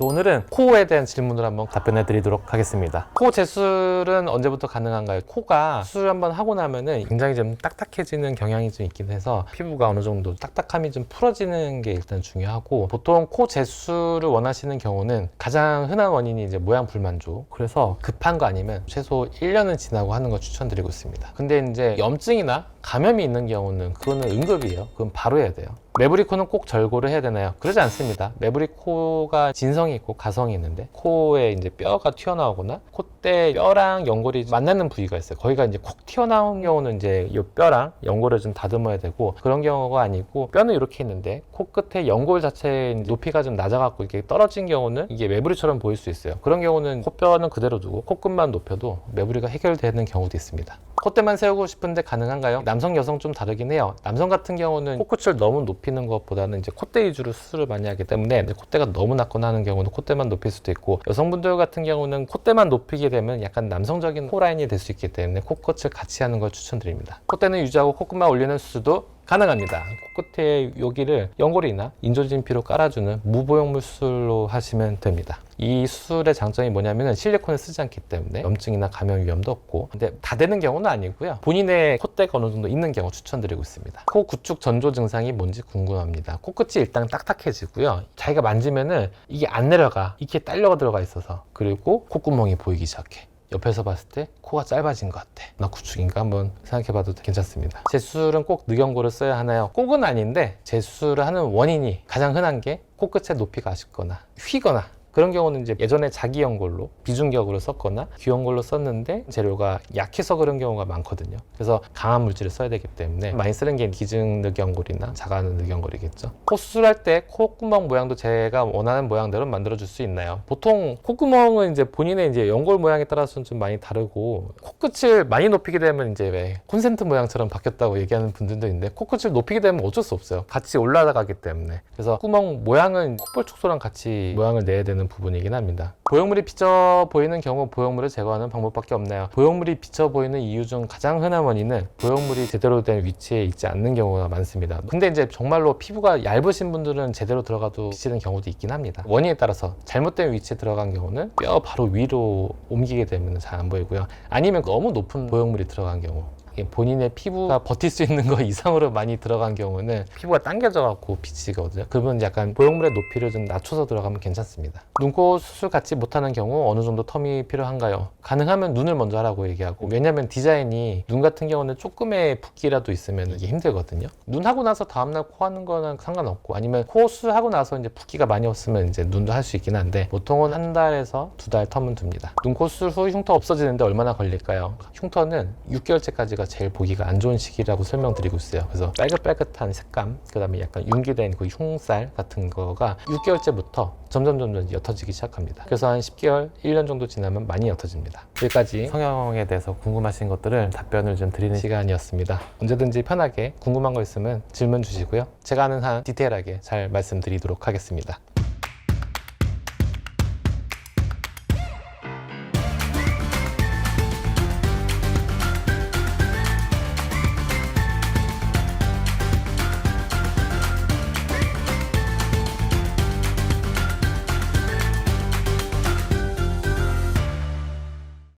오늘은 코에 대한 질문을 한번 답변해 드리도록 하겠습니다. 코 제술은 언제부터 가능한가요? 코가 수술 한번 하고 나면은 굉장히 좀 딱딱해지는 경향이 좀 있긴 해서 피부가 어느 정도 딱딱함이 좀 풀어지는 게 일단 중요하고 보통 코 제술을 원하시는 경우는 가장 흔한 원인이 이제 모양 불만족. 그래서 급한 거 아니면 최소 1년은 지나고 하는 거 추천드리고 있습니다. 근데 이제 염증이나 감염이 있는 경우는 그거는 응급이에요. 그건 바로 해야 돼요. 매부리코는 꼭 절골을 해야 되나요? 그러지 않습니다. 매부리코가 진성이 있고 가성이 있는데 코에 이제 뼈가 튀어나오거나 콧대 뼈랑 연골이 만나는 부위가 있어요. 거기가 이제 콕 튀어나온 경우는 이제 이 뼈랑 연골을 좀 다듬어야 되고 그런 경우가 아니고 뼈는 이렇게 있는데 코끝에 연골 자체의 높이가 좀 낮아갖고 이렇게 떨어진 경우는 이게 매부리처럼 보일 수 있어요. 그런 경우는 코뼈는 그대로 두고 코끝만 높여도 매부리가 해결되는 경우도 있습니다. 콧대만 세우고 싶은데 가능한가요? 남성, 여성 좀 다르긴 해요. 남성 같은 경우는 코끝을 너무 높이는 것보다는 이제 콧대 위주로 수술을 많이 하기 때문에 콧대가 너무 낮거나 하는 경우는 콧대만 높일 수도 있고 여성분들 같은 경우는 콧대만 높이 게 되면 약간 남성적인 코라인이 될 수 있기 때문에 코끝을 같이 하는 걸 추천드립니다. 콧대는 유지하고 코끝만 올리는 수술도 가능합니다. 코끝에 여기를 연골이나 인조진피로 깔아주는 무보형물 수술로 하시면 됩니다. 이 수술의 장점이 뭐냐면 실리콘을 쓰지 않기 때문에 염증이나 감염 위험도 없고 근데 다 되는 경우는 아니고요. 본인의 콧대가 어느 정도 있는 경우 추천드리고 있습니다. 코 구축 전조 증상이 뭔지 궁금합니다. 코끝이 일단 딱딱해지고요. 자기가 만지면은 이게 안 내려가. 이렇게 딸려가 들어가 있어서 그리고 콧구멍이 보이기 시작해. 옆에서 봤을 때 코가 짧아진 것 같아. 나 구축인가 한번 생각해봐도 괜찮습니다. 재수술은 꼭 늑연고를 써야 하나요? 꼭은 아닌데 재수술을 하는 원인이 가장 흔한 게 코끝의 높이가 아쉽거나 휘거나 그런 경우는 이제 예전에 자기 연골로 비중격으로 썼거나 귀연골로 썼는데 재료가 약해서 그런 경우가 많거든요. 그래서 강한 물질을 써야 되기 때문에 많이 쓰는 게 기증 늑연골이나 자가는 늑연골이겠죠. 코 수술할 때 콧구멍 모양도 제가 원하는 모양대로 만들어 줄 수 있나요? 보통 콧구멍은 이제 본인의 이제 연골 모양에 따라서는 좀 많이 다르고 코끝을 많이 높이게 되면 이제 왜 콘센트 모양처럼 바뀌었다고 얘기하는 분들도 있는데 코끝을 높이게 되면 어쩔 수 없어요. 같이 올라가기 때문에. 그래서 구멍 모양은 콧볼 축소랑 같이 모양을 내야 되는 부분이긴 합니다. 보형물이 비쳐 보이는 경우 보형물을 제거하는 방법밖에 없나요? 보형물이 비쳐 보이는 이유 중 가장 흔한 원인은 보형물이 제대로 된 위치에 있지 않는 경우가 많습니다. 근데 이제 정말로 피부가 얇으신 분들은 제대로 들어가도 비치는 경우도 있긴 합니다. 원인에 따라서 잘못된 위치에 들어간 경우는 뼈 바로 위로 옮기게 되면 잘 안 보이고요. 아니면 너무 높은 보형물이 들어간 경우 본인의 피부가 버틸 수 있는 거 이상으로 많이 들어간 경우는 피부가 당겨져 갖고 비치거든요. 그러면 약간 보형물의 높이를 좀 낮춰서 들어가면 괜찮습니다. 눈코 수술 같이 못하는 경우 어느 정도 텀이 필요한가요? 가능하면 눈을 먼저 하라고 얘기하고 왜냐면 디자인이 눈 같은 경우는 조금의 붓기라도 있으면 이게 힘들거든요. 눈 하고 나서 다음날 코 하는 거는 상관없고 아니면 코 수술하고 나서 이제 붓기가 많이 없으면 이제 눈도 할 수 있긴 한데 보통은 한 달에서 두 달 텀은 둡니다. 눈 코 수술 후 흉터 없어지는데 얼마나 걸릴까요? 흉터는 6개월째까지가 제일 보기가 안 좋은 시기라고 설명드리고 있어요. 그래서 빨긋빨긋한 색감, 그 다음에 약간 융기된 그 흉살 같은 거가 6개월째부터 점점 점점 옅어지기 시작합니다. 그래서 한 10개월, 1년 정도 지나면 많이 옅어집니다. 여기까지 성형에 대해서 궁금하신 것들을 답변을 좀 드리는 시간이었습니다. 언제든지 편하게 궁금한 거 있으면 질문 주시고요. 제가 아는 한 디테일하게 잘 말씀드리도록 하겠습니다.